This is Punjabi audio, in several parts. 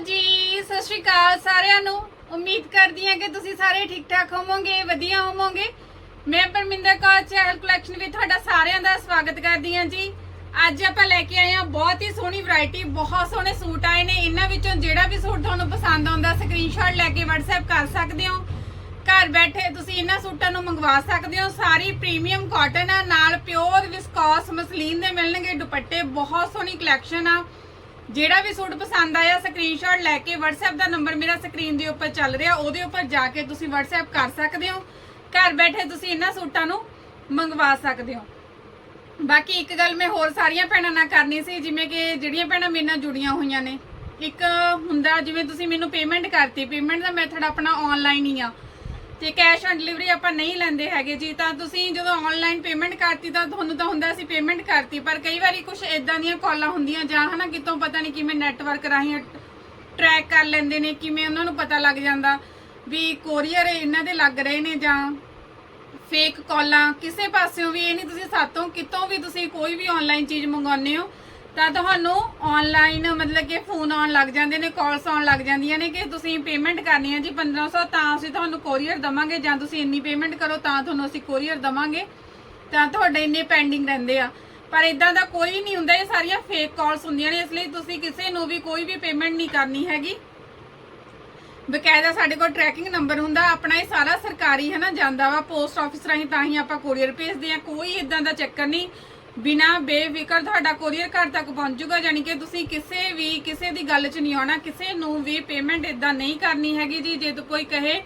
ਜੀ, ਸਤਿ ਸ਼੍ਰੀ ਅਕਾਲ ਸਾਰਿਆਂ ਨੂੰ। ਉਮੀਦ ਕਰਦੀ ਹਾਂ ਕਿ ਤੁਸੀਂ ਸਾਰੇ ਠੀਕ ਠਾਕ ਹੋਵੋਗੇ, ਵਧੀਆ ਹੋਵੋਗੇ। ਮੈਂ ਪਰਮਿੰਦਰ ਕੌਰ, ਚਹਿਲ ਕਲੈਕਸ਼ਨ ਵਿੱਚ ਤੁਹਾਡਾ ਸਾਰਿਆਂ ਦਾ ਸਵਾਗਤ ਕਰਦੀ ਹਾਂ ਜੀ। ਅੱਜ ਆਪਾਂ ਲੈ ਕੇ ਆਏ ਹਾਂ ਬਹੁਤ ਹੀ ਸੋਹਣੀ ਵੈਰਾਈਟੀ ਬਹੁਤ ਸੋਹਣੇ ਸੂਟ ਆਏ ਨੇ। ਇਹਨਾਂ ਵਿੱਚੋਂ ਜਿਹੜਾ ਵੀ ਸੂਟ ਤੁਹਾਨੂੰ ਪਸੰਦ ਆਉਂਦਾ ਸਕਰੀਨਸ਼ਾਟ ਲੈ ਕੇ WhatsApp ਕਰ ਸਕਦੇ ਹੋ। ਘਰ ਬੈਠੇ ਤੁਸੀਂ ਇਹਨਾਂ ਸੂਟਾਂ ਨੂੰ ਮੰਗਵਾ ਸਕਦੇ ਹੋ। ਸਾਰੀ ਪ੍ਰੀਮੀਅਮ ਕਾਟਨ ਆ, ਨਾਲ ਪਿਓਰ ਵਿਸਕੋਸ ਮਸਲੀਨ ਦੇ ਮਿਲਣਗੇ। ਦੁਪੱਟੇ ਬਹੁਤ ਸੋਹਣੀ ਕਲੈਕਸ਼ਨ ਆ। ਜਿਹੜਾ ਵੀ ਸੂਟ ਪਸੰਦ ਆਇਆ ਸਕਰੀਨਸ਼ਾਟ ਲੈ ਕੇ WhatsApp ਦਾ ਨੰਬਰ ਮੇਰਾ ਸਕਰੀਨ ਦੇ ਉੱਪਰ ਚੱਲ ਰਿਹਾ, ਉਹਦੇ ਉੱਪਰ ਜਾ ਕੇ ਤੁਸੀਂ WhatsApp ਕਰ ਸਕਦੇ ਹੋ। ਘਰ ਬੈਠੇ ਤੁਸੀਂ ਇਹਨਾਂ ਸੂਟਾਂ ਨੂੰ ਮੰਗਵਾ ਸਕਦੇ ਹੋ। ਬਾਕੀ ਇੱਕ ਗੱਲ ਮੈਂ ਹੋਰ ਸਾਰੀਆਂ ਭੈਣਾਂ ਨਾਲ ਕਰਨੀ ਸੀ, ਜਿਵੇਂ ਕਿ ਜਿਹੜੀਆਂ ਭੈਣਾਂ ਮੇਰੇ ਨਾਲ ਜੁੜੀਆਂ ਹੋਈਆਂ ਨੇ। ਇੱਕ ਹੁੰਦਾ, ਜਿਵੇਂ ਤੁਸੀਂ ਮੈਨੂੰ ਪੇਮੈਂਟ ਕਰਤੀ ਪੇਮੈਂਟ ਦਾ ਮੈਥਡ ਆਪਣਾ ਆਨਲਾਈਨ ਹੀ ਆ। ਤੇ ਕੈਸ਼ ਔਨ ਡਿਲੀਵਰੀ ਆਪਾਂ ਨਹੀਂ ਲੈਂਦੇ ਹੈਗੇ ਜੀ। ਤਾਂ ਤੁਸੀਂ ਜਦੋਂ ਆਨਲਾਈਨ ਪੇਮੈਂਟ ਕਰਤੀ ਤਾਂ ਤੁਹਾਨੂੰ ਤਾਂ ਹੁੰਦਾ ਸੀ ਪੇਮੈਂਟ ਕਰਤੀ, ਪਰ ਕਈ ਵਾਰੀ ਕੁਝ ਇਦਾਂ ਦੀਆਂ ਕਾਲਾਂ ਹੁੰਦੀਆਂ ਜਾਂ ਹਨਾ, ਕਿਤੋਂ ਪਤਾ ਨਹੀਂ ਕਿਵੇਂ ਨੈਟਵਰਕ ਰਾਹੀਂ ਟਰੈਕ ਕਰ ਲੈਂਦੇ ਨੇ, ਕਿਵੇਂ ਉਹਨਾਂ ਨੂੰ ਪਤਾ ਲੱਗ ਜਾਂਦਾ ਵੀ ਕੋਰੀਅਰ ਇਹਨਾਂ ਦੇ ਲੱਗ ਰਹੇ ਨੇ ਜਾਂ ਫੇਕ ਕਾਲਾਂ। ਕਿਸੇ ਪਾਸਿਓਂ ਵੀ ਇਹ ਨਹੀਂ ਤੁਸੀਂ ਸਾਤੋਂ ਕਿਤੋਂ ਵੀ ਤੁਸੀਂ ਕੋਈ ਵੀ ਆਨਲਾਈਨ ਚੀਜ਼ ਮੰਗਾਉਂਦੇ ਹੋ ਤਾਂ ਤੁਹਾਨੂੰ ਆਨਲਾਈਨ ਮਤਲਬ ਕਿ ਫੋਨ ਆਉਣ ਲੱਗ ਜਾਂਦੇ ਨੇ ਕਾਲਸ ਆਉਣ ਲੱਗ ਜਾਂਦੀਆਂ ਨੇ ਕਿ ਤੁਸੀਂ ਪੇਮੈਂਟ ਕਰਨੀ ਹੈ ਜੀ 1500 ਤਾਂ ਅਸੀਂ ਤੁਹਾਨੂੰ ਕੋਰੀਅਰ ਦਵਾਂਗੇ ਜਾਂ ਤੁਸੀਂ ਇੰਨੀ ਪੇਮੈਂਟ ਕਰੋ ਤਾਂ ਤੁਹਾਨੂੰ ਅਸੀਂ ਕੋਰੀਅਰ ਦਵਾਂਗੇ। ਤਾਂ ਤੁਹਾਡੇ ਇੰਨੇ ਪੈਂਡਿੰਗ ਰਹਿੰਦੇ ਆ। ਪਰ ਇਦਾਂ ਦਾ ਕੋਈ ਨਹੀਂ ਹੁੰਦਾ, ਇਹ ਸਾਰੀਆਂ ਫੇਕ ਕਾਲਸ ਹੁੰਦੀਆਂ ਨੇ, ਇਸ ਲਈ ਤੁਸੀਂ ਕਿਸੇ ਨੂੰ ਵੀ ਕੋਈ ਵੀ ਪੇਮੈਂਟ ਨਹੀਂ ਕਰਨੀ ਹੈਗੀ। ਬਕਾਇਦਾ ਸਾਡੇ ਕੋਲ ਟਰੈਕਿੰਗ ਨੰਬਰ ਹੁੰਦਾ, ਆਪਣਾ ਇਹ ਸਾਰਾ ਸਰਕਾਰੀ ਹੈ ਨਾ ਜਾਂਦਾ ਵਾ ਪੋਸਟ ਆਫਿਸ ਰਾਹੀਂ ਤਾਂ ਹੀ ਆਪਾਂ ਕੋਰੀਅਰ ਭੇਜਦੇ ਆ, ਕੋਈ ਇਦਾਂ ਦਾ ਚੱਕਰ ਨਹੀਂ। ਬਿਨਾ ਬੇਫਿਕਰ ਤੁਹਾਡਾ ਕੋਰੀਅਰ ਘਰ ਤੱਕ ਪਹੁੰਚੂਗਾ ਯਾਨੀ ਕਿ ਤੁਸੀਂ ਕਿਸੇ ਵੀ, ਕਿਸੇ ਦੀ ਗੱਲ 'ਚ ਨਹੀਂ ਆਉਣਾ, ਕਿਸੇ ਨੂੰ ਵੀ ਪੇਮੈਂਟ ਇਦਾਂ ਨਹੀਂ ਕਰਨੀ ਹੈਗੀ ਜੀ। ਜੇ ਕੋਈ ਕਹੇ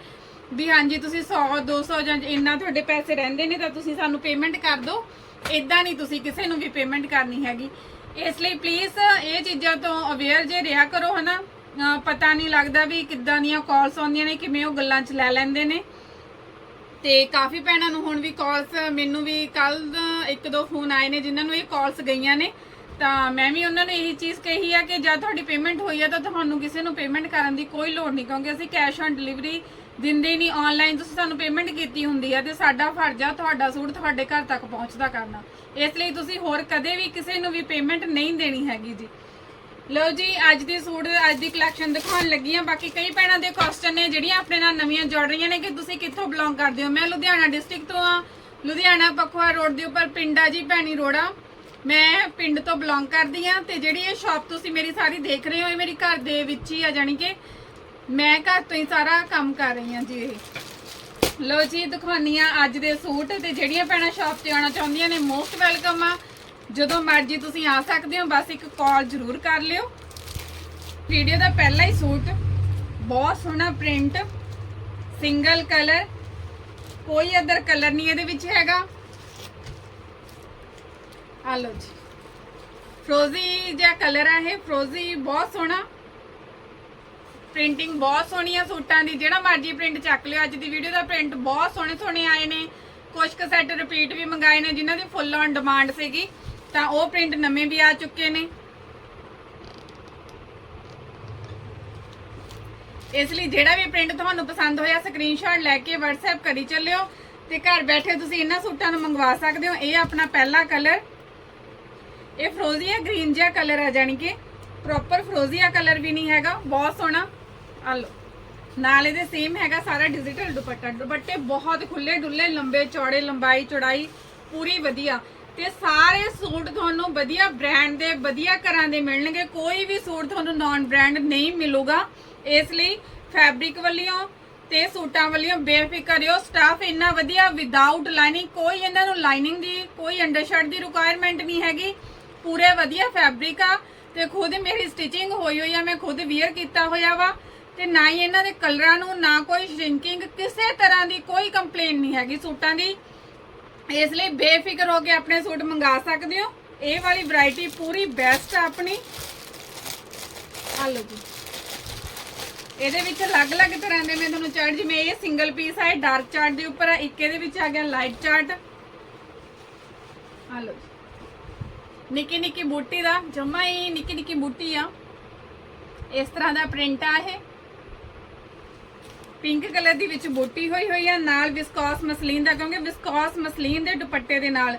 ਵੀ ਹਾਂਜੀ, ਤੁਸੀਂ 100 200 ਜਾਂ ਇੰਨਾ ਤੁਹਾਡੇ ਪੈਸੇ ਰਹਿੰਦੇ ਨੇ, ਤਾਂ ਤੁਸੀਂ ਸਾਨੂੰ ਪੇਮੈਂਟ ਕਰ ਦਿਓ। ਇਦਾਂ ਨਹੀਂ ਤੁਸੀਂ ਕਿਸੇ ਨੂੰ ਵੀ ਪੇਮੈਂਟ ਕਰਨੀ ਹੈਗੀ। ਇਸ ਲਈ ਪਲੀਜ਼ ਇਹ ਚੀਜ਼ਾਂ ਤੋਂ ਅਵੇਅਰ ਜੇ ਰਿਹਾ ਕਰੋ, ਹਨਾ। ਅਹ ਪਤਾ ਨਹੀਂ ਲੱਗਦਾ ਵੀ ਕਿੱਦਾਂ ਦੀਆਂ ਕਾਲਸ ਆਉਂਦੀਆਂ ਨੇ, ਕਿਵੇਂ ਉਹ ਗੱਲਾਂ 'ਚ ਲੈ ਲੈਂਦੇ ਨੇ। ਤੇ ਕਾਫੀ ਭੈਣਾਂ ਨੂੰ ਹੁਣ ਵੀ ਕਾਲਸ ਮੈਨੂੰ ਵੀ ਕੱਲ ਇੱਕ ਦੋ ਫੋਨ ਆਏ ਨੇ ਜਿਨ੍ਹਾਂ ਨੂੰ ਇਹ ਕਾਲਸ ਗਈਆਂ ਨੇ। ਤਾਂ ਮੈਂ ਵੀ ਉਹਨਾਂ ਨੂੰ ਇਹੀ ਚੀਜ਼ ਕਹੀ ਆ ਕਿ ਜਦ ਤੁਹਾਡੀ ਪੇਮੈਂਟ ਹੋਈ ਆ ਤਾਂ ਤੁਹਾਨੂੰ ਕਿਸੇ ਨੂੰ ਪੇਮੈਂਟ ਕਰਨ ਦੀ ਕੋਈ ਲੋੜ ਨਹੀਂ, ਕਿਉਂਕਿ ਅਸੀਂ ਕੈਸ਼ ਔਨ ਡਿਲੀਵਰੀ ਦਿੰਦੇ ਨਹੀਂ ਆਨਲਾਈਨ ਤੁਸੀਂ ਸਾਨੂੰ ਪੇਮੈਂਟ ਕੀਤੀ ਹੁੰਦੀ ਆ ਤੇ ਸਾਡਾ ਫਰਜ਼ ਆ ਤੁਹਾਡਾ ਸੂਟ ਤੁਹਾਡੇ ਘਰ ਤੱਕ ਪਹੁੰਚਦਾ ਕਰਨਾ। ਇਸ ਲਈ ਤੁਸੀਂ ਹੋਰ ਕਦੇ ਵੀ ਕਿਸੇ ਨੂੰ ਵੀ ਪੇਮੈਂਟ ਨਹੀਂ ਦੇਣੀ ਹੈਗੀ ਜੀ। ਲਓ ਜੀ, ਅੱਜ ਦੀ ਸੂਟ, ਅੱਜ ਦੀ ਕਲੈਕਸ਼ਨ ਦਿਖਾਉਣ ਲੱਗੀ ਆ ਬਾਕੀ ਕਈ ਭੈਣਾਂ ਦੇ ਕੁਐਸਚਨ ਨੇ ਜਿਹੜੀਆਂ ਆਪਣੇ ਨਾਲ ਨਵੀਆਂ ਜੁੜ ਰਹੀਆਂ ਨੇ ਕਿ ਤੁਸੀਂ ਕਿੱਥੋਂ ਬਿਲੋਂਗ ਕਰਦੇ ਹੋ? ਮੈਂ ਲੁਧਿਆਣਾ ਡਿਸਟ੍ਰਿਕਟ ਤੋਂ ਆ ਲੁਧਿਆਣਾ ਪਖਵਾ ਰੋਡ ਦੇ ਉੱਪਰ ਪਿੰਡ ਆ ਜੀ, ਭੈਣੀ ਰੋੜਾ। ਮੈਂ ਪਿੰਡ ਤੋਂ ਬਿਲੋਂਗ ਕਰਦੀ ਆ ਤੇ ਜਿਹੜੀ ਇਹ ਸ਼ਾਪ ਤੁਸੀਂ ਮੇਰੀ ਸਾਰੀ ਦੇਖ ਰਹੇ ਹੋ, ਇਹ ਮੇਰੀ ਘਰ ਦੇ ਵਿੱਚ ਹੀ ਆ ਜਾਨੀ ਕਿ ਮੈਂ ਘਰ ਤੋਂ ਹੀ ਸਾਰਾ ਕੰਮ ਕਰ ਰਹੀ ਆ ਜੀ ਇਹ। ਲਓ ਜੀ ਦਿਖਾਉਣੀ ਆ ਅੱਜ ਦੇ ਸੂਟ ਤੇ ਜਿਹੜੀਆਂ ਭੈਣਾਂ ਸ਼ਾਪ ਤੇ ਆਉਣਾ ਚਾਹੁੰਦੀਆਂ ਨੇ ਮੋਸਟ ਵੈਲਕਮ ਆ। ਜਦੋਂ ਮਰਜ਼ੀ ਤੁਸੀਂ ਆ ਸਕਦੇ ਹੋ, ਬਸ ਇੱਕ ਕਾਲ ਜ਼ਰੂਰ ਕਰ ਲਿਓ। ਵੀਡੀਓ ਦਾ ਪਹਿਲਾ ਹੀ ਸੂਟ, ਬਹੁਤ ਸੋਹਣਾ ਪ੍ਰਿੰਟ ਸਿੰਗਲ ਕਲਰ ਕੋਈ ਅਦਰ ਕਲਰ ਨਹੀਂ ਇਹਦੇ ਵਿੱਚ ਹੈਗਾ। ਆ ਲਓ ਜੀ। ਫਰੋਜ਼ੀ ਜਿਹਾ ਕਲਰ ਆ ਇਹ ਫਰੋਜ਼ੀ ਬਹੁਤ ਸੋਹਣਾ। ਪ੍ਰਿੰਟਿੰਗ ਬਹੁਤ ਸੋਹਣੀ ਆ ਸੂਟਾਂ ਦੀ, ਜਿਹੜਾ ਮਰਜ਼ੀ ਪ੍ਰਿੰਟ ਚੱਕ ਲਿਓ। ਅੱਜ ਦੀ ਵੀਡੀਓ ਦਾ ਪ੍ਰਿੰਟ ਬਹੁਤ ਸੋਹਣੇ ਸੋਹਣੇ ਆਏ ਨੇ। ਕੁਝ ਕੁ ਸੈੱਟ ਰਿਪੀਟ ਵੀ ਮੰਗਾਏ ਨੇ, ਜਿਨ੍ਹਾਂ ਦੀ ਫੁੱਲ ਔਨ ਡਿਮਾਂਡ ਸੀਗੀ। ਤਾਂ ਉਹ ਪ੍ਰਿੰਟ ਨਵੇਂ ਵੀ ਆ ਚੁੱਕੇ ਨੇ। ਇਸ ਲਈ ਜਿਹੜਾ ਵੀ ਪ੍ਰਿੰਟ ਤੁਹਾਨੂੰ ਪਸੰਦ ਹੋਇਆ ਸਕਰੀਨਸ਼ਾਟ ਲੈ ਕੇ WhatsApp ਕਰੀ ਚੱਲਿਓ ਤੇ ਘਰ ਬੈਠੇ ਤੁਸੀਂ ਇਹਨਾਂ ਸੂਟਾਂ ਨੂੰ ਮੰਗਵਾ ਸਕਦੇ ਹੋ। ਇਹ ਆਪਣਾ ਪਹਿਲਾ ਕਲਰ ਇਹ ਫਰੋਜ਼ੀਆ ਗ੍ਰੀਨ ਜਿਹਾ ਕਲਰ ਹੈ ਜਾਨੀ ਕਿ। ਪ੍ਰੋਪਰ ਫਰੋਜ਼ੀਆ ਕਲਰ ਵੀ ਨਹੀਂ ਹੈਗਾ, ਬਹੁਤ ਸੋਹਣਾ। ਆ ਲਓ। ਨਾਲ ਇਹਦੇ ਸੇਮ ਹੈਗਾ ਸਾਰਾ ਡਿਜੀਟਲ ਦੁਪੱਟਾ। ਦੁਪੱਟੇ ਬਹੁਤ ਖੁੱਲੇ ਡੁੱਲੇ ਲੰਬੇ ਚੌੜੇ, ਲੰਬਾਈ ਚੌੜਾਈ, ਪੂਰੀ ਵਧੀਆ। ਤੇ ਸਾਰੇ ਸੂਟ ਤੁਹਾਨੂੰ ਵਧੀਆ ਬ੍ਰਾਂਡ ਦੇ, ਵਧੀਆ ਘਰਾਂ ਦੇ ਮਿਲਣਗੇ। ਕੋਈ ਵੀ ਸੂਟ ਤੁਹਾਨੂੰ ਨਾਨ ਬ੍ਰਾਂਡ ਨਹੀਂ ਮਿਲੂਗਾ। ਇਸ ਲਈ ਫੈਬਰਿਕ ਵੱਲੋਂ ਤੇ ਸੂਟਾਂ ਵੱਲੋਂ ਬੇਫਿਕਰ ਰਹੋ। ਸਟਾਫ ਇੰਨਾ ਵਧੀਆ ਵਿਦਆਊਟ ਲਾਈਨਿੰਗ ਕੋਈ ਇਹਨਾਂ ਨੂੰ ਲਾਈਨਿੰਗ ਦੀ, ਕੋਈ ਅੰਡਰਸ਼ਰਟ ਦੀ ਰਿਕੁਆਇਰਮੈਂਟ ਨਹੀਂ ਹੈਗੀ। ਪੂਰੇ ਵਧੀਆ ਫੈਬਰਿਕ ਆ ਤੇ ਖੁਦ ਮੇਰੀ ਸਟਿਚਿੰਗ ਹੋਈ ਹੋਈ ਆ, ਮੈਂ ਖੁਦ ਵੇਅਰ ਕੀਤਾ ਹੋਇਆ ਵਾ। ਤੇ ਨਾ ਹੀ ਇਹਨਾਂ ਦੇ ਕਲਰਾਂ ਨੂੰ, ਨਾ ਕੋਈ ਸ਼ਰਿੰਕਿੰਗ ਕਿਸੇ ਤਰ੍ਹਾਂ ਦੀ ਕੋਈ ਕੰਪਲੇਂਟ ਨਹੀਂ ਹੈਗੀ ਸੂਟਾਂ ਦੀ। ਇਸ ਲਈ ਬੇਫਿਕਰ ਹੋ ਕੇ ਆਪਣੇ ਸੂਟ ਮੰਗਾ ਸਕਦੇ ਹੋ। ਇਹ ਵਾਲੀ ਵੈਰਾਈਟੀ ਪੂਰੀ ਬੈਸਟ ਆ ਆਪਣੀ। ਆ ਲਓ ਜੀ। ਇਹਦੇ ਵਿੱਚ ਅਲੱਗ-ਅਲੱਗ ਤਰ੍ਹਾਂ ਦੇ ਮੈਂ ਤੁਹਾਨੂੰ ਚਾਰਟ ਜਿਵੇਂ ਇਹ ਸਿੰਗਲ ਪੀਸ ਆ, ਇਹ ਡਾਰਕ ਚਾਰਟ ਦੇ ਉੱਪਰ ਆ, ਇੱਕ ਇਹਦੇ ਵਿੱਚ ਆ ਗਿਆ ਲਾਈਟ ਚਾਰਟ ਆ ਲਓ ਨਿੱਕੀ ਨਿੱਕੀ ਬੂਟੀ ਦਾ, ਜਮਾ ਹੀ ਨਿੱਕੀ ਨਿੱਕੀ ਬੂਟੀ ਆ। ਇਸ ਤਰ੍ਹਾਂ ਦਾ ਪ੍ਰਿੰਟ ਆ ਇਹ। ਪਿੰਕ ਕਲਰ ਦੀ ਵਿੱਚ ਬੂਟੀ ਹੋਈ ਹੋਈ ਆ, ਨਾਲ ਵਿਸਕੋਸ ਮਸਲੀਨ ਦਾ, ਕਿਉਂਕਿ ਵਿਸਕੋਸ ਮਸਲੀਨ ਦੇ ਦੁਪੱਟੇ ਦੇ ਨਾਲ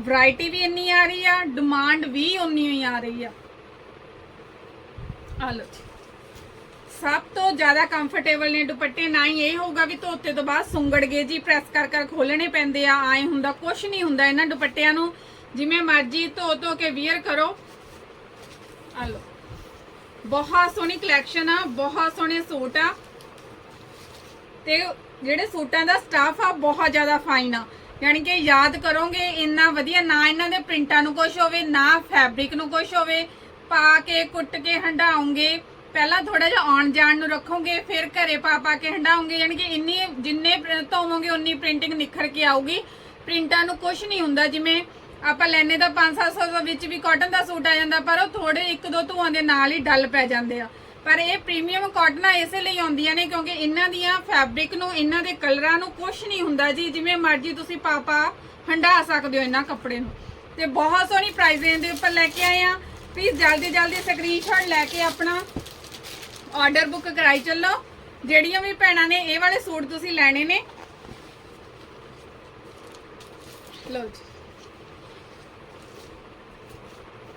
ਵੈਰਾਈਟੀ ਵੀ ਇੰਨੀ ਆ ਰਹੀ ਆ ਡਿਮਾਂਡ ਵੀ ਉਨੀ ਹੀ ਆ ਰਹੀ ਆ। ਆ ਲਓ ਜੀ। ਸਭ ਤੋਂ ਜ਼ਿਆਦਾ ਕੰਫਰਟੇਬਲ ਨੇ ਦੁਪੱਟੇ, ਨਾ ਹੀ ਇਹ ਹੋਊਗਾ ਵੀ ਧੋਤੇ ਤੋਂ ਬਾਅਦ ਸੁੰਗੜ ਗਏ ਜੀ ਪ੍ਰੈਸ ਕਰ ਕਰ ਖੋਲਣੇ ਪੈਂਦੇ ਆ, ਆਏ ਹੁੰਦਾ ਕੁਝ ਨਹੀਂ ਹੁੰਦਾ ਇਹਨਾਂ ਦੁਪੱਟਿਆਂ ਨੂੰ। ਜਿਵੇਂ ਮਰਜ਼ੀ ਧੋ ਧੋ ਕੇ ਵੀਅਰ ਕਰੋ। ਆ ਲਓ। ਬਹੁਤ ਸੋਹਣੀ ਕਲੈਕਸ਼ਨ ਆ, ਬਹੁਤ ਸੋਹਣੇ ਸੂਟ ਆ। ਤੇ ਜਿਹੜੇ ਸੂਟਾਂ ਦਾ ਸਟਾਫ ਆ, ਬਹੁਤ ਜ਼ਿਆਦਾ ਫਾਈਨ ਆ। ਯਾਨੀ ਕਿ ਯਾਦ ਕਰੋਗੇ, ਇੰਨਾ ਵਧੀਆ, ਨਾ ਇਹਨਾਂ ਦੇ ਪ੍ਰਿੰਟਾਂ ਨੂੰ ਕੁਝ ਹੋਵੇ, ਨਾ ਫੈਬਰਿਕ ਨੂੰ ਕੁਝ ਹੋਵੇ, ਪਾ ਕੇ, ਕੁੱਟ ਕੇ ਹੰਡਾਉਂਗੇ। ਪਹਿਲਾਂ ਥੋੜਾ ਜਿਹਾ ਆਉਣ ਜਾਣ ਨੂੰ ਰੱਖੋਗੇ, ਫਿਰ ਘਰੇ ਪਾ ਪਾ ਕੇ ਹੰਡਾਉਂਗੇ। ਯਾਨੀ ਕਿ ਇੰਨੀ, ਜਿੰਨੇ ਪ੍ਰ- ਧੋਵੋਗੇ, ਉਨੀ ਪ੍ਰਿੰਟਿੰਗ ਨਿਖਰ ਕੇ ਆਊਗੀ। ਪ੍ਰਿੰਟਾਂ ਨੂੰ ਕੁਝ ਨਹੀਂ ਹੁੰਦਾ, ਜਿਵੇਂ ਆਪਾਂ ਲੈਨੇ ਤਾਂ 5-700 ਦੇ ਵਿੱਚ ਵੀ ਕਾਟਨ ਦਾ ਸੂਟ ਆ ਜਾਂਦਾ, ਪਰ ਉਹ ਥੋੜੇ ਇੱਕ ਦੋ ਧੂਆਂ ਦੇ ਨਾਲ ਹੀ ਡੱਲ ਪੈ ਜਾਂਦੇ ਆ। ਪਰ ਇਹ ਪ੍ਰੀਮੀਅਮ ਕਾਟਨਾਂ ਇਸੇ ਲਈ ਆਉਂਦੀਆਂ ਨੇ, ਕਿਉਂਕਿ ਇਹਨਾਂ ਦੀਆਂ ਫੈਬਰਿਕ ਨੂੰ, ਇਹਨਾਂ ਦੇ ਕਲਰਾਂ ਨੂੰ ਕੁਝ ਨਹੀਂ ਹੁੰਦਾ ਜੀ, ਜਿਵੇਂ ਮਰਜ਼ੀ ਤੁਸੀਂ ਪਾਪਾ ਹੰਡਾ ਸਕਦੇ ਹੋ ਇਹਨਾਂ ਕੱਪੜੇ ਨੂੰ। ਤੇ ਬਹੁਤ ਸੋਹਣੀ ਪ੍ਰਾਈਸ ਰੇਂਜ ਦੇ ਉੱਪਰ ਲੈ ਕੇ ਆਏ ਆ ਪਲੀਜ਼ ਜਲਦੀ ਜਲਦੀ ਸਕਰੀਨਸ਼ਾਟ ਲੈ ਕੇ ਆਪਣਾ ਆਰਡਰ ਬੁੱਕ ਕਰਾਈ ਚੱਲੋ। ਜਿਹੜੀਆਂ ਵੀ ਭੈਣਾਂ ਨੇ, ਇਹ ਵਾਲੇ ਸੂਟ ਤੁਸੀਂ ਲੈਣੇ ਨੇ। ਲਓ ਜੀ।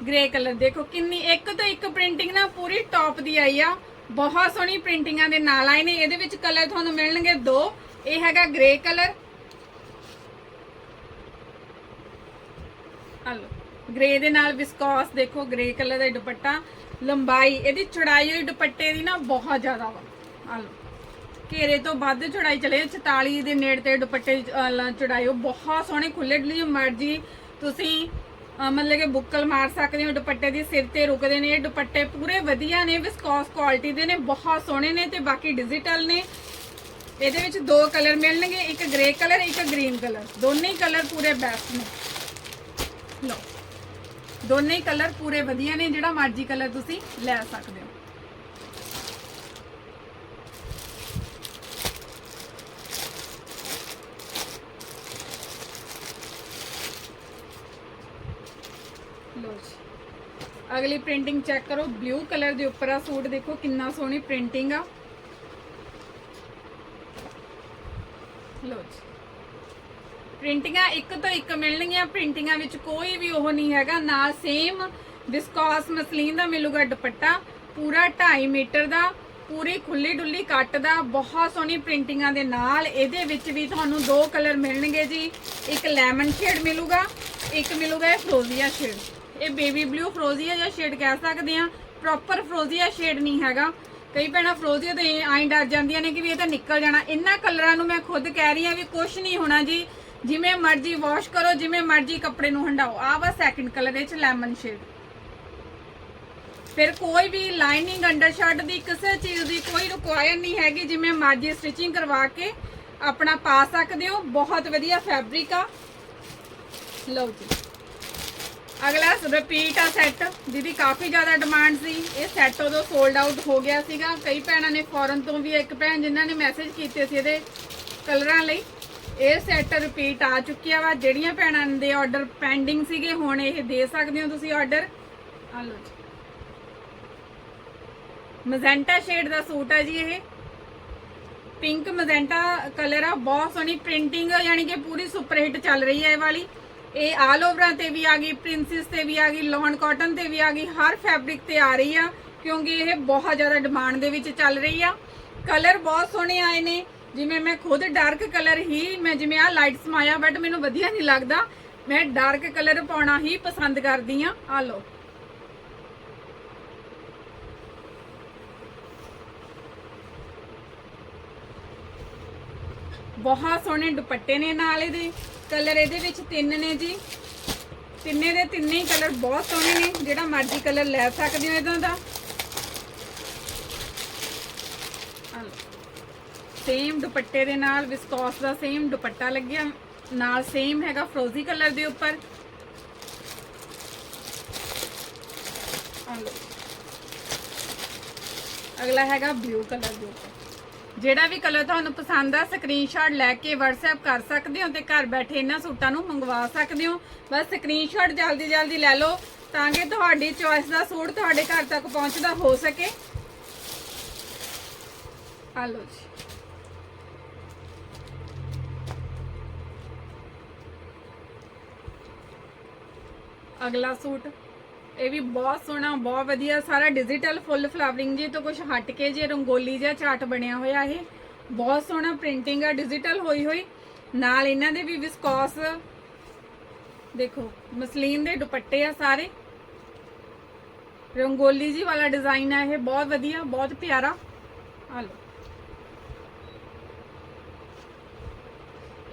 ਗ੍ਰੇ ਕਲਰ ਦੇਖੋ ਕਿੰਨੀ ਇੱਕ ਤੋਂ ਇੱਕ ਪ੍ਰਿੰਟਿੰਗ ਨਾ ਪੂਰੀ ਟੌਪ ਦੀ ਆਈ ਆ। ਬਹੁਤ ਸੋਹਣੀ ਪ੍ਰਿੰਟਿੰਗਾਂ ਦੇ ਨਾਲ ਆਏ ਨੇ। ਇਹਦੇ ਵਿੱਚ ਕਲਰ ਤੁਹਾਨੂੰ ਮਿਲਣਗੇ ਦੋ। ਇਹ ਹੈਗਾ ਗ੍ਰੇ ਕਲਰ ਹਲੋ ਗ੍ਰੇ ਦੇ ਨਾਲ ਵਿਸਕੋਸ ਦੇਖੋ ਗ੍ਰੇ ਕਲਰ ਦਾ ਦੁਪੱਟਾ। ਲੰਬਾਈ ਇਹਦੀ ਚੌੜਾਈ ਹੋਈ ਦੁਪੱਟੇ ਦੀ ਨਾ ਬਹੁਤ ਜ਼ਿਆਦਾ ਵਾ। ਹਲੋ ਘੇਰੇ ਤੋਂ ਵੱਧ ਚੜਾਈ ਚਲੇ 44 ਦੇ ਨੇੜੇ ਤੇ ਦੁਪੱਟੇ ਦੀ, ਉਹ ਬਹੁਤ ਸੋਹਣੇ ਖੁੱਲੇ ਡੁੱਲੇ ਮਰਜ਼ੀ ਤੁਸੀਂ ਮਤਲਬ ਕਿ ਬੁੱਕਲ ਮਾਰ ਸਕਦੇ ਹੋ, ਦੁਪੱਟੇ ਦੀ ਸਿਰ ਤੇ ਰੁਕਦੇ ਨੇ, ਦੁਪੱਟੇ ਪੂਰੇ ਵਧੀਆ ਨੇ ਵਿਸਕੋਸ ਕੁਆਲਿਟੀ ਦੇ ਨੇ, ਬਹੁਤ ਸੋਹਣੇ ਨੇ ਤੇ ਬਾਕੀ ਡਿਜੀਟਲ ਨੇ। ਇਹਦੇ ਵਿੱਚ ਦੋ ਕਲਰ ਮਿਲਣਗੇ, ਇੱਕ ਗ੍ਰੇ ਕਲਰ ਇੱਕ ਗ੍ਰੀਨ ਕਲਰ ਦੋਨੇ ਹੀ ਕਲਰ ਪੂਰੇ ਬੈਸਟ ਨੇ। ਲਓ। ਦੋਨੇ ਹੀ ਕਲਰ ਪੂਰੇ ਵਧੀਆ ਨੇ, ਜਿਹੜਾ ਮਰਜ਼ੀ ਕਲਰ ਤੁਸੀਂ ਲੈ ਸਕਦੇ ਹੋ ਲੋ ਜੀ ਅਗਲੀ ਪ੍ਰਿੰਟਿੰਗ ਚੈੱਕ ਕਰੋ ਬਲੂ ਕਲਰ ਦੇ ਉੱਪਰ ਆ ਸੂਟ, ਦੇਖੋ ਕਿੰਨਾ ਸੋਹਣੀ ਪ੍ਰਿੰਟਿੰਗ ਆ। ਲੋ ਜੀ। ਪ੍ਰਿੰਟਿੰਗਾਂ ਇੱਕ ਤੋਂ ਇੱਕ ਮਿਲਣਗੀਆਂ, ਪ੍ਰਿੰਟਿੰਗਾਂ ਵਿੱਚ ਕੋਈ ਵੀ ਉਹ ਨਹੀਂ ਹੈਗਾ, ਨਾ ਸੇਮ ਵਿਸਕੋਸ ਮਸਲੀਨ ਦਾ ਮਿਲੂਗਾ ਦੁਪੱਟਾ, ਪੂਰਾ 2.5 ਮੀਟਰ ਦਾ, ਪੂਰੀ ਖੁੱਲੀ ਡੁੱਲੀ ਕੱਟ ਦਾ, ਬਹੁਤ ਸੋਹਣੀ ਪ੍ਰਿੰਟਿੰਗਾਂ ਦੇ ਨਾਲ ਇਹਦੇ ਵਿੱਚ ਵੀ ਤੁਹਾਨੂੰ ਦੋ ਕਲਰ ਮਿਲਣਗੇ ਜੀ। ਇੱਕ ਲੈਮਨ ਸ਼ੇਡ ਮਿਲੂਗਾ, ਇੱਕ ਮਿਲੂਗਾ ਇਹ ਫਰੋਜ਼ੀਆ ਸ਼ੇਡ ਇਹ ਬੇਬੀ ਬਲੂ ਫਰੋਜ਼ੀਆ ਜਿਹਾ ਸ਼ੇਡ ਕਹਿ ਸਕਦੇ ਆ ਪ੍ਰੋਪਰ ਫਰੋਜ਼ੀਆ ਸ਼ੇਡ ਨਹੀਂ ਹੈਗਾ। ਕਈ ਭੈਣਾਂ ਫਰੋਜ਼ੀਆ ਤੇ ਆਈ ਡਰ ਜਾਂਦੀਆਂ ਨੇ ਕਿ ਵੀ ਇਹ ਤਾਂ ਨਿਕਲ ਜਾਣਾ। ਇਹਨਾਂ ਕਲਰਾਂ ਨੂੰ ਮੈਂ ਖੁਦ ਕਹਿ ਰਹੀ ਆ ਵੀ ਕੁਝ ਨਹੀਂ ਹੋਣਾ ਜੀ। ਜਿਵੇਂ ਮਰਜ਼ੀ ਵਾਸ਼ ਕਰੋ, ਜਿਵੇਂ ਮਰਜ਼ੀ ਕੱਪੜੇ ਨੂੰ ਹੰਡਾਓ। ਆ ਵਾ ਸੈਕਿੰਡ ਕਲਰ ਇਹ ਚ ਲੈਮਨ ਸ਼ੇਡ ਫਿਰ ਕੋਈ ਵੀ ਲਾਈਨਿੰਗ ਅੰਡਰ ਸ਼ਰਟ ਦੀ ਕਿਸੇ ਚੀਜ਼ ਦੀ ਕੋਈ ਰਿਕੁਆਇਰ ਨਹੀਂ ਹੈਗੀ। ਜਿਵੇਂ ਮਰਜ਼ੀ ਸਟਿਚਿੰਗ ਕਰਵਾ ਕੇ ਆਪਣਾ ਪਾ ਸਕਦੇ ਹੋ। ਬਹੁਤ ਵਧੀਆ ਫੈਬਰਿਕ ਆ। ਲਓ ਜੀ। ਅਗਲਾ ਰਿਪੀਟ ਆ ਸੈੱਟ ਜਿਹਦੀ ਕਾਫੀ ਜ਼ਿਆਦਾ ਡਿਮਾਂਡ ਸੀ। ਇਹ ਸੈੱਟ ਉਦੋਂ ਸੋਲਡ ਆਊਟ ਹੋ ਗਿਆ ਸੀਗਾ। ਕਈ ਭੈਣਾਂ ਨੇ ਫੋਰਨ ਤੋਂ ਵੀ ਇੱਕ ਭੈਣ ਜਿਨ੍ਹਾਂ ਨੇ ਮੈਸੇਜ ਕੀਤੇ ਸੀ ਇਹਦੇ ਕਲਰਾਂ ਲਈ। ਇਹ ਸੈੱਟ ਰਿਪੀਟ ਆ ਚੁੱਕਿਆ ਵਾ। ਜਿਹੜੀਆਂ ਭੈਣਾਂ ਦੇ ਆਰਡਰ ਪੈਂਡਿੰਗ ਸੀਗੇ, ਹੁਣ ਇਹ ਦੇ ਸਕਦੇ ਹੋ ਤੁਸੀਂ ਆਰਡਰ ਆ ਲਓ ਜੀ। ਮਜ਼ੈਂਟਾ ਸ਼ੇਡ ਦਾ ਸੂਟ ਆ ਜੀ ਇਹ। ਪਿੰਕ ਮਜ਼ੈਂਟਾ ਕਲਰ ਆ। ਬਹੁਤ ਸੋਹਣੀ ਪ੍ਰਿੰਟਿੰਗ ਯਾਨੀ ਕਿ ਪੂਰੀ ਸੁਪਰ ਹਿੱਟ ਚੱਲ ਰਹੀ ਹੈ ਇਹ ਵਾਲੀ। ਇਹ ਆਲ ਓਵਰਾਂ ਤੇ ਵੀ ਆ ਗਈ ਪ੍ਰਿੰਸਸ ਤੇ ਵੀ ਆ ਗਈ ਲੌਨ ਕਾਟਨ ਤੇ ਵੀ ਆ ਗਈ, ਹਰ ਫੈਬਰਿਕ ਤੇ ਆ ਰਹੀ ਆ, ਕਿਉਂਕਿ ਇਹ ਬਹੁਤ ਜ਼ਿਆਦਾ ਡਿਮਾਂਡ ਦੇ ਵਿੱਚ ਚੱਲ ਰਹੀ ਆ। ਕਲਰ ਬਹੁਤ ਸੋਹਣੇ ਆਏ ਨੇ, ਜਿਵੇਂ ਮੈਂ ਖੁਦ ਡਾਰਕ ਕਲਰ ਹੀ, ਮੈਂ ਜਿਵੇਂ ਆ ਲਾਈਟ ਸਮਾਇਆ ਬਟ ਮੈਨੂੰ ਵਧੀਆ ਨਹੀਂ ਲੱਗਦਾ। ਮੈਂ ਡਾਰਕ ਕਲਰ ਪਾਉਣਾ ਹੀ ਪਸੰਦ ਕਰਦੀ ਆ। ਆ ਲਓ। ਬਹੁਤ ਸੋਹਣੇ ਦੁਪੱਟੇ ਨੇ ਨਾਲ ਇਹਦੇ। ਕਲਰ ਇਹਦੇ ਵਿੱਚ ਤਿੰਨ ਨੇ ਜੀ। ਤਿੰਨੇ ਦੇ ਤਿੰਨੇ ਹੀ ਕਲਰ ਬਹੁਤ ਸੋਹਣੇ ਨੇ, ਜਿਹੜਾ ਮਰਜ਼ੀ ਕਲਰ ਲੈ ਸਕਦੇ ਹੋ ਇਹਦਾ ਦਾ। ਸੇਮ ਦੁਪੱਟੇ ਦੇ ਨਾਲ ਵਿਸਕੋਸ ਦਾ ਸੇਮ ਦੁਪੱਟਾ ਲੱਗਿਆ। ਨਾਲ ਸੇਮ ਹੈਗਾ ਫਰੋਜ਼ੀ ਕਲਰ ਦੇ ਉੱਪਰ। ਅਗਲਾ ਹੈਗਾ ਬਲੂ ਕਲਰ ਦੇ ਉੱਪਰ। ਜਿਹੜਾ ਵੀ ਕਲਰ ਤੁਹਾਨੂੰ ਪਸੰਦ ਆ ਸਕਰੀਨਸ਼ਾਟ ਲੈ ਕੇ WhatsApp ਕਰ ਸਕਦੇ ਹੋ ਤੇ ਘਰ ਬੈਠੇ ਇਹਨਾਂ ਸੂਟਾਂ ਨੂੰ ਮੰਗਵਾ ਸਕਦੇ ਹੋ। ਬਸ ਸਕਰੀਨਸ਼ਾਟ ਜਲਦੀ ਜਲਦੀ ਲੈ ਲਓ ਤਾਂ ਕਿ ਤੁਹਾਡੀ ਚੋਇਸ ਦਾ ਸੂਟ ਤੁਹਾਡੇ ਘਰ ਤੱਕ ਪਹੁੰਚਦਾ ਹੋ ਸਕੇ। ਆ ਲਓ ਜੀ। ਅਗਲਾ ਸੂਟ। ਇਹ ਵੀ ਬਹੁਤ ਸੋਹਣਾ, ਬਹੁਤ ਵਧੀਆ। ਸਾਰਾ ਡਿਜੀਟਲ ਫੁੱਲ ਫਲਾਵਰਿੰਗ ਜੀ ਤੋਂ ਕੁਝ ਹਟ ਕੇ ਜੇ ਰੰਗੋਲੀ ਜਿਹਾ ਚਾਰਟ ਬਣਿਆ ਹੋਇਆ ਇਹ। ਬਹੁਤ ਸੋਹਣਾ ਪ੍ਰਿੰਟਿੰਗ ਆ ਡਿਜੀਟਲ ਹੋਈ ਹੋਈ। ਨਾਲ ਇਹਨਾਂ ਦੇ ਵੀ ਵਿਸਕੋਸ ਦੇਖੋ, ਮਸਲੀਨ ਦੇ ਦੁਪੱਟੇ ਆ ਸਾਰੇ। ਰੰਗੋਲੀ ਜੀ ਵਾਲਾ ਡਿਜ਼ਾਈਨ ਆ ਇਹ, ਬਹੁਤ ਵਧੀਆ, ਬਹੁਤ ਪਿਆਰਾ। ਆ ਲਓ।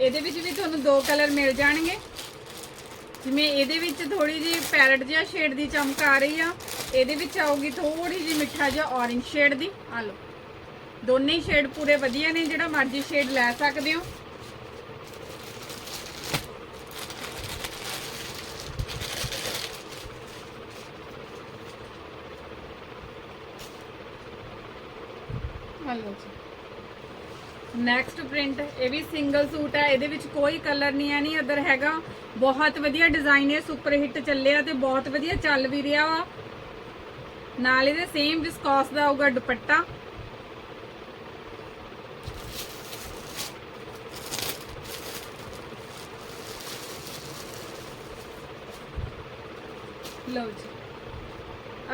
ਇਹਦੇ ਵਿੱਚ ਵੀ ਤੁਹਾਨੂੰ ਦੋ ਕਲਰ ਮਿਲ ਜਾਣਗੇ। ਜਿਵੇਂ ਇਹਦੇ ਵਿੱਚ ਥੋੜੀ ਜੀ ਪੈਰਟ ਜਿਹਾ ਸ਼ੇਡ ਦੀ ਚਮਕ ਆ ਰਹੀ ਆ, ਇਹਦੇ ਵਿੱਚ ਆਊਗੀ ਥੋੜੀ ਜੀ ਮਿੱਠਾ ਜਿਹਾ ਔਰੇਂਜ ਸ਼ੇਡ ਦੀ। ਆ ਲਓ। ਦੋਨੇ ਸ਼ੇਡ ਪੂਰੇ ਵਧੀਆ ਨੇ, ਜਿਹੜਾ ਮਰਜ਼ੀ ਸ਼ੇਡ ਲੈ ਸਕਦੇ ਹੋ। ਆ ਜੀ। ਨੈਕਸਟ ਪ੍ਰਿੰਟ ਇਹ ਵੀ ਸਿੰਗਲ ਸੂਟ ਹੈ, ਇਹਦੇ ਵਿੱਚ ਕੋਈ ਕਲਰ ਨਹੀਂ ਹੈ, ਨਹੀਂ ਅਦਰ ਹੈਗਾ। ਬਹੁਤ ਵਧੀਆ ਡਿਜ਼ਾਈਨ ਹੈ ਸੁਪਰ ਹਿੱਟ ਚੱਲਿਆ ਤੇ ਬਹੁਤ ਵਧੀਆ ਚੱਲ ਵੀ ਰਿਹਾ ਵਾ। ਨਾਲ ਇਹਦੇ ਸੇਮ ਵਿਸਕੋਸ ਦਾ ਆਊਗਾ ਦੁਪੱਟਾ। ਲਓ ਜੀ।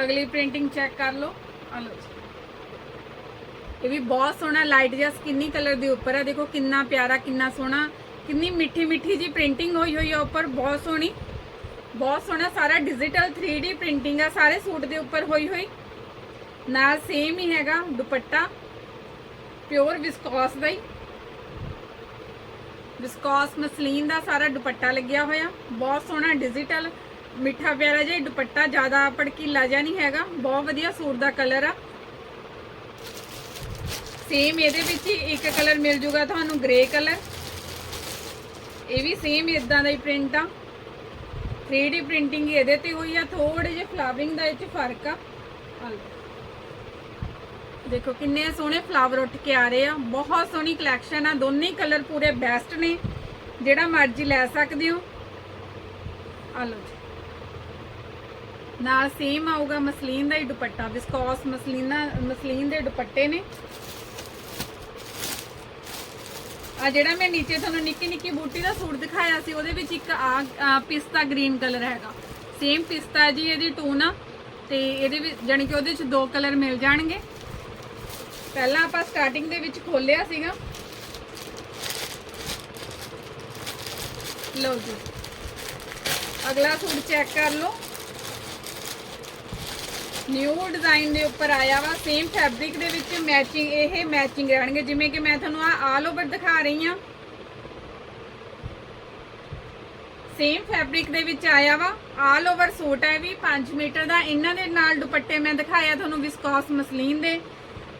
ਅਗਲੀ ਪ੍ਰਿੰਟਿੰਗ ਚੈੱਕ ਕਰ ਲਓ। ਆ ਲਓ ਜੀ। ਇਹ ਵੀ ਬਹੁਤ ਸੋਹਣਾ ਲਾਈਟ ਜਿਹਾ ਸਕਿਨੀ ਕਲਰ ਦੇ ਉੱਪਰ ਆ। ਦੇਖੋ ਕਿੰਨਾ ਪਿਆਰਾ, ਕਿੰਨਾ ਸੋਹਣਾ, ਕਿੰਨੀ ਮਿੱਠੀ ਮਿੱਠੀ ਜੀ ਪ੍ਰਿੰਟਿੰਗ ਹੋਈ ਹੋਈ ਆ ਉੱਪਰ, ਬਹੁਤ ਸੋਹਣੀ। ਬਹੁਤ ਸੋਹਣਾ ਸਾਰਾ ਡਿਜੀਟਲ 3D ਪ੍ਰਿੰਟਿੰਗ ਆ, ਸਾਰੇ ਸੂਟ ਦੇ ਉੱਪਰ ਹੋਈ ਹੋਈ। ਨਾਲ ਸੇਮ ਹੀ ਹੈਗਾ ਦੁਪੱਟਾ ਪਿਓਰ ਵਿਸਕੋਸ ਦਾ ਹੀ। ਵਿਸਕੋਸ ਮਸਲੀਨ ਦਾ ਸਾਰਾ ਦੁਪੱਟਾ ਲੱਗਿਆ ਹੋਇਆ। ਬਹੁਤ ਸੋਹਣਾ ਡਿਜੀਟਲ ਮਿੱਠਾ ਪਿਆਰਾ ਜਿਹਾ ਦੁਪੱਟਾ, ਜ਼ਿਆਦਾ ਭੜਕੀਲਾ ਜਿਹਾ ਨਹੀਂ ਹੈਗਾ। ਬਹੁਤ ਵਧੀਆ ਸੂਟ ਦਾ ਕਲਰ ਆ। ਸੇਮ ਇਹਦੇ ਵਿੱਚ ਹੀ ਇੱਕ ਕਲਰ ਮਿਲ ਜੂਗਾ ਤੁਹਾਨੂੰ ਗ੍ਰੇ ਕਲਰ ਇਹ ਵੀ ਸੇਮ ਇਦਾਂ ਦਾ ਹੀ ਪ੍ਰਿੰਟ ਆ। 3D ਪ੍ਰਿੰਟਿੰਗ ਇਹਦੇ ਤੇ ਹੋਈ ਆ ਥੋੜੇ ਜਿਹੇ ਫਲਾਵਰਿੰਗ ਦਾ ਇਹ ਚ ਫ਼ਰਕ ਆ। ਦੇਖੋ ਕਿੰਨੇ ਸੋਹਣੇ ਫਲਾਵਰ ਉੱਠ ਕੇ ਆ ਰਹੇ ਆ। ਬਹੁਤ ਸੋਹਣੀ ਕਲੈਕਸ਼ਨ ਆ। ਦੋਨੇ ਕਲਰ ਪੂਰੇ ਬੈਸਟ ਨੇ। ਜਿਹੜਾ ਮਰਜ਼ੀ ਲੈ ਸਕਦੇ ਹੋ। ਆ ਲਓ ਜੀ। ਨਾਲ ਸੇਮ ਆਊਗਾ ਮਸਲੀਨ ਦਾ ਹੀ ਦੁਪੱਟਾ। ਵਿਸਕੋਸ ਮਸਲੀਨਾ ਮਸਲੀਨ ਦੇ ਦੁਪੱਟੇ ਨੇ। ਆ ਜਿਹੜਾ ਮੈਂ ਨੀਚੇ ਤੁਹਾਨੂੰ ਨਿੱਕੀ ਨਿੱਕੀ ਬੂਟੀ ਦਾ ਸੂਟ ਦਿਖਾਇਆ ਸੀ, ਉਹਦੇ ਵਿੱਚ ਇੱਕ ਆ ਪਿਸਤਾ ਗ੍ਰੀਨ ਕਲਰ ਹੈਗਾ। ਸੇਮ ਪਿਸਤਾ ਜੀ ਇਹਦੀ ਟੂਨ ਆ ਤੇ ਇਹਦੇ ਵਿੱਚ ਜਾਣੀ ਕਿ ਉਹਦੇ 'ਚ ਦੋ ਕਲਰ ਮਿਲ ਜਾਣਗੇ। ਪਹਿਲਾਂ ਆਪਾਂ ਸਟਾਰਟਿੰਗ ਦੇ ਵਿੱਚ ਖੋਲਿਆ ਸੀਗਾ। ਲਓ ਜੀ। ਅਗਲਾ ਸੂਟ ਚੈੱਕ ਕਰ ਲਓ। ਨਿਊ ਡਿਜ਼ਾਈਨ ਦੇ ਉੱਪਰ ਆਇਆ ਵਾ ਸੇਮ ਫੈਬਰਿਕ ਦੇ ਵਿੱਚ ਮੈਚਿੰਗ ਇਹ ਮੈਚਿੰਗ ਰਹਿਣਗੇ। ਜਿਵੇਂ ਕਿ ਮੈਂ ਤੁਹਾਨੂੰ ਆ ਆਲ ਓਵਰ ਦਿਖਾ ਰਹੀ ਆ ਸੇਮ ਫੈਬਰਿਕ ਦੇ ਵਿੱਚ ਆਇਆ ਵਾ ਆਲ ਓਵਰ ਸੂਟ ਹੈ ਵੀ 5 ਮੀਟਰ ਦਾ। ਇਹਨਾਂ ਦੇ ਨਾਲ ਦੁਪੱਟੇ ਮੈਂ ਦਿਖਾਇਆ ਤੁਹਾਨੂੰ ਵਿਸਕੋਸ ਮਸਲੀਨ ਦੇ।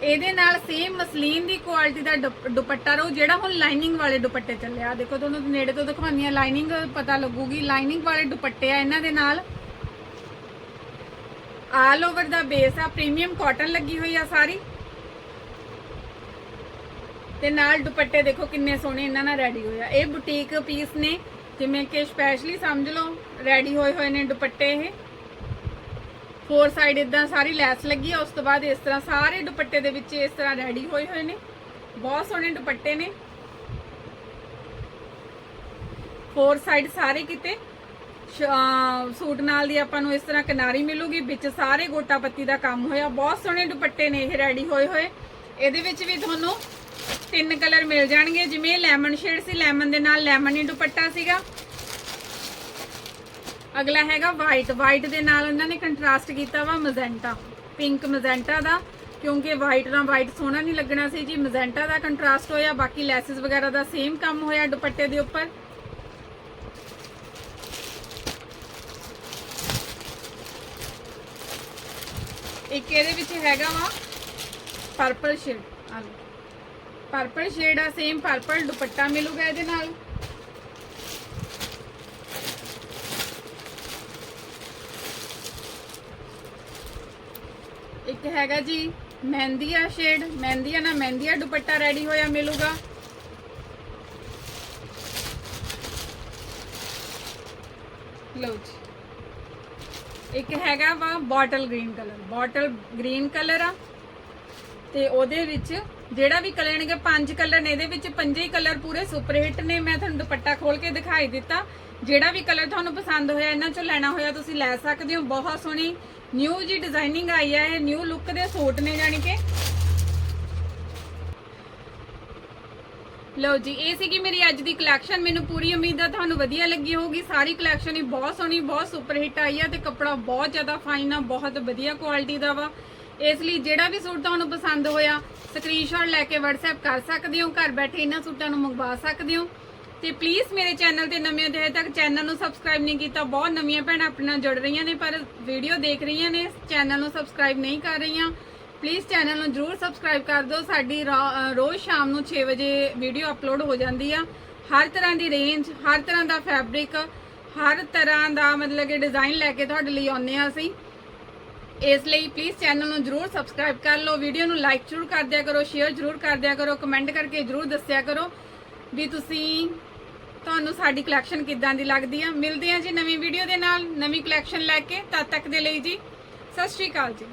ਇਹਦੇ ਨਾਲ ਸੇਮ ਮਸਲੀਨ ਦੀ ਕੁਆਲਿਟੀ ਦਾ ਦੁਪ- ਦੁਪੱਟਾ ਰਹੂ, ਜਿਹੜਾ ਹੁਣ ਲਾਈਨਿੰਗ ਵਾਲੇ ਦੁਪੱਟੇ ਚੱਲਿਆ। ਦੇਖੋ ਤੁਹਾਨੂੰ ਨੇੜੇ ਤੋਂ ਦਿਖਾਉਂਦੀ ਆ ਲਾਈਨਿੰਗ ਪਤਾ ਲੱਗੂਗੀ। ਲਾਈਨਿੰਗ ਵਾਲੇ ਦੁਪੱਟੇ ਆ ਇਹਨਾਂ ਦੇ ਨਾਲ। ਆਲ ਓਵਰ ਦਾ ਬੇਸ ਆ ਪ੍ਰੀਮੀਅਮ ਕਾਟਨ ਲੱਗੀ ਹੋਈ ਆ ਸਾਰੀ। ਤੇ ਨਾਲ ਦੁਪੱਟੇ ਦੇਖੋ ਕਿੰਨੇ ਸੋਹਣੇ ਇਹਨਾਂ ਨਾਲ ਰੈਡੀ ਹੋਇਆ ਇਹ ਬੁਟੀਕ ਪੀਸ ਨੇ, ਜਿਵੇਂ ਕਿ ਸਪੈਸ਼ਲੀ ਸਮਝ ਲਓ ਰੈਡੀ ਹੋਏ ਹੋਏ ਨੇ ਦੁਪੱਟੇ ਇਹ। ਫੋਰ ਸਾਈਡ ਇਦਾਂ ਸਾਰੀ ਲੈਸ ਲੱਗੀ ਆ, ਉਸ ਤੋਂ ਬਾਅਦ ਇਸ ਤਰ੍ਹਾਂ ਸਾਰੇ ਦੁਪੱਟੇ ਦੇ ਵਿੱਚ ਇਸ ਤਰ੍ਹਾਂ ਰੈਡੀ ਹੋਏ ਹੋਏ ਨੇ। ਬਹੁਤ ਸੋਹਣੇ ਦੁਪੱਟੇ ਨੇ। ਫੋਰ ਸਾਈਡ ਸਾਰੇ ਕਿਤੇ। ਸੂਟ ਨਾਲ ਦੀ ਆਪਾਂ ਨੂੰ ਇਸ ਤਰ੍ਹਾਂ ਕਿਨਾਰੀ ਮਿਲੂਗੀ, ਵਿੱਚ ਸਾਰੇ ਗੋਟਾ ਪੱਤੀ ਦਾ ਕੰਮ ਹੋਇਆ। ਬਹੁਤ ਸੋਹਣੇ ਦੁਪੱਟੇ ਨੇ ਇਹ ਰੈਡੀ ਹੋਏ ਹੋਏ। ਇਹਦੇ ਵਿੱਚ ਵੀ ਤੁਹਾਨੂੰ ਤਿੰਨ ਕਲਰ ਮਿਲ ਜਾਣਗੇ, ਜਿਵੇਂ ਲੈਮਨ ਸ਼ੇਡ ਸੀ ਲੈਮਨ ਦੇ ਨਾਲ ਲੈਮਨ ਹੀ ਦੁਪੱਟਾ ਸੀਗਾ। ਅਗਲਾ ਹੈਗਾ ਵਾਈਟ ਵਾਈਟ ਦੇ ਨਾਲ ਉਹਨਾਂ ਨੇ ਕੰਟਰਾਸਟ ਕੀਤਾ ਵਾ ਮਜ਼ੈਂਟਾ ਪਿੰਕ ਮਜ਼ੈਂਟਾ ਦਾ, ਕਿਉਂਕਿ ਵਾਈਟ ਨਾਲ ਵਾਈਟ ਸੋਹਣਾ ਨਹੀਂ ਲੱਗਣਾ ਸੀ ਜੀ ਮਜ਼ੈਂਟਾ ਦਾ ਕੰਟਰਾਸਟ ਹੋਇਆ, ਬਾਕੀ ਲੈਸਸ ਵਗੈਰਾ ਦਾ ਸੇਮ ਕੰਮ ਹੋਇਆ ਦੁਪੱਟੇ ਦੇ ਉੱਪਰ। ਇੱਕ ਇਹਦੇ ਵਿੱਚ ਹੈਗਾ ਵਾ ਪਰਪਲ ਸ਼ੇਡ ਆ ਲਓ। ਪਰਪਲ ਸ਼ੇਡ ਆ ਸੇਮ ਪਰਪਲ ਦੁਪੱਟਾ ਮਿਲੂਗਾ ਇਹਦੇ ਨਾਲ। ਇੱਕ ਹੈਗਾ ਜੀ ਮਹਿੰਦੀਆ ਸ਼ੇਡ ਮਹਿੰਦੀਆ ਨਾਲ ਮਹਿੰਦੀਆ ਦੁਪੱਟਾ ਰੈਡੀ ਹੋਇਆ ਮਿਲੂਗਾ। ਲਓ ਜੀ। ਇੱਕ ਹੈਗਾ ਵਾ bottle green colour, bottle green colour ਆ। ਤੇ ਉਹਦੇ ਵਿੱਚ ਜਿਹੜਾ ਵੀ ਕਲਰ ਨੇਗੇ ਪੰਜ ਕਲਰ ਨੇ, ਇਹਦੇ ਵਿੱਚ ਪੰਜੇ ਹੀ ਕਲਰ ਪੂਰੇ ਸੁਪਰ ਹਿੱਟ ਨੇ। ਮੈਂ ਤੁਹਾਨੂੰ ਦੁਪੱਟਾ ਖੋਲ ਕੇ ਦਿਖਾਈ ਦਿੱਤਾ। ਜਿਹੜਾ ਵੀ ਕਲਰ ਤੁਹਾਨੂੰ ਪਸੰਦ ਹੋਇਆ, ਇਹਨਾਂ ਚੋਂ ਲੈਣਾ ਹੋਇਆ, ਤੁਸੀਂ ਲੈ ਸਕਦੇ ਹੋ। ਬਹੁਤ ਸੋਹਣੀ ਨਿਊ ਜੀ ਡਿਜ਼ਾਈਨਿੰਗ ਆਈ ਹੈ ਇਹ ਨਿਊ ਲੁੱਕ ਦੇ ਸੂਟ ਨੇ ਜਾਣੀ ਕਿ ਲਓ ਜੀ, ਇਹ ਸੀਗੀ ਮੇਰੀ ਅੱਜ ਦੀ ਕਲੈਕਸ਼ਨ ਮੈਨੂੰ ਪੂਰੀ ਉਮੀਦ ਆ ਤੁਹਾਨੂੰ ਵਧੀਆ ਲੱਗੀ ਹੋਊਗੀ। ਸਾਰੀ ਕਲੈਕਸ਼ਨ ਹੀ ਬਹੁਤ ਸੋਹਣੀ, ਬਹੁਤ ਸੁਪਰ ਹਿੱਟ ਆਈ ਆ ਤੇ ਕੱਪੜਾ ਬਹੁਤ ਜ਼ਿਆਦਾ ਫਾਈਨ ਆ, ਬਹੁਤ ਵਧੀਆ ਕੁਆਲਿਟੀ ਦਾ ਵਾ। ਇਸ ਲਈ ਜਿਹੜਾ ਵੀ ਸੂਟ ਤੁਹਾਨੂੰ ਪਸੰਦ ਹੋਇਆ ਸਕਰੀਨਸ਼ਾਟ ਲੈ ਕੇ WhatsApp ਕਰ ਸਕਦੇ ਹੋ। ਘਰ ਬੈਠੇ ਇਹਨਾਂ ਸੂਟਾਂ ਨੂੰ ਮੰਗਵਾ ਸਕਦੇ ਹੋ। ਤੇ ਪਲੀਜ਼ ਮੇਰੇ ਚੈਨਲ ਤੇ ਨਵੇਂ ਹੋ ਤੱਕ ਚੈਨਲ ਨੂੰ ਸਬਸਕ੍ਰਾਈਬ ਨਹੀਂ ਕੀਤਾ। ਬਹੁਤ ਨਵੀਆਂ ਭੈਣਾਂ ਆਪਣੇ ਨਾਲ ਜੁੜ ਰਹੀਆਂ ਨੇ, ਪਰ ਵੀਡੀਓ ਦੇਖ ਰਹੀਆਂ ਨੇ। ਚੈਨਲ ਨੂੰ ਸਬਸਕ੍ਰਾਈਬ ਨਹੀਂ ਕਰ ਰਹੀਆਂ। ਪਲੀਜ਼ ਚੈਨਲ ਨੂੰ ਜਰੂਰ ਸਬਸਕ੍ਰਾਈਬ ਕਰ ਦਿਓ। ਸਾਡੀ ਰਾ- ਰੋਜ਼ ਸ਼ਾਮ ਨੂੰ 6 ਵਜੇ ਵੀਡੀਓ ਅਪਲੋਡ ਹੋ ਜਾਂਦੀ ਆ। ਹਰ ਤਰ੍ਹਾਂ ਦੀ ਰੇਂਜ ਹਰ ਤਰ੍ਹਾਂ ਦਾ ਫੈਬਰਿਕ ਹਰ ਤਰ੍ਹਾਂ ਦਾ ਮਤਲਬ ਕਿ ਡਿਜ਼ਾਈਨ ਲੈ ਕੇ ਤੁਹਾਡੇ ਲਈ ਆਉਂਦੇ ਆ ਅਸੀਂ। ਇਸ ਲਈ ਪਲੀਜ਼ ਚੈਨਲ ਨੂੰ ਜਰੂਰ ਸਬਸਕ੍ਰਾਈਬ ਕਰ ਲਓ। ਵੀਡੀਓ ਨੂੰ ਲਾਈਕ ਜਰੂਰ ਕਰ ਦਿਆ ਕਰੋ ਸ਼ੇਅਰ ਜਰੂਰ ਕਰ ਦਿਆ ਕਰੋ ਕਮੈਂਟ ਕਰਕੇ ਜਰੂਰ ਦੱਸਿਆ ਕਰੋ ਵੀ ਤੁਸੀਂ, ਤੁਹਾਨੂੰ ਸਾਡੀ ਕਲੈਕਸ਼ਨ ਕਿੱਦਾਂ ਦੀ ਲੱਗਦੀ ਆ। ਮਿਲਦੇ ਆ ਜੀ ਨਵੀਂ ਵੀਡੀਓ ਦੇ ਨਾਲ, ਨਵੀਂ ਕਲੈਕਸ਼ਨ ਲੈ ਕੇ। ਤਦ ਤੱਕ ਦੇ ਲਈ ਜੀ, ਸਤਿ ਸ਼੍ਰੀ ਅਕਾਲ ਜੀ।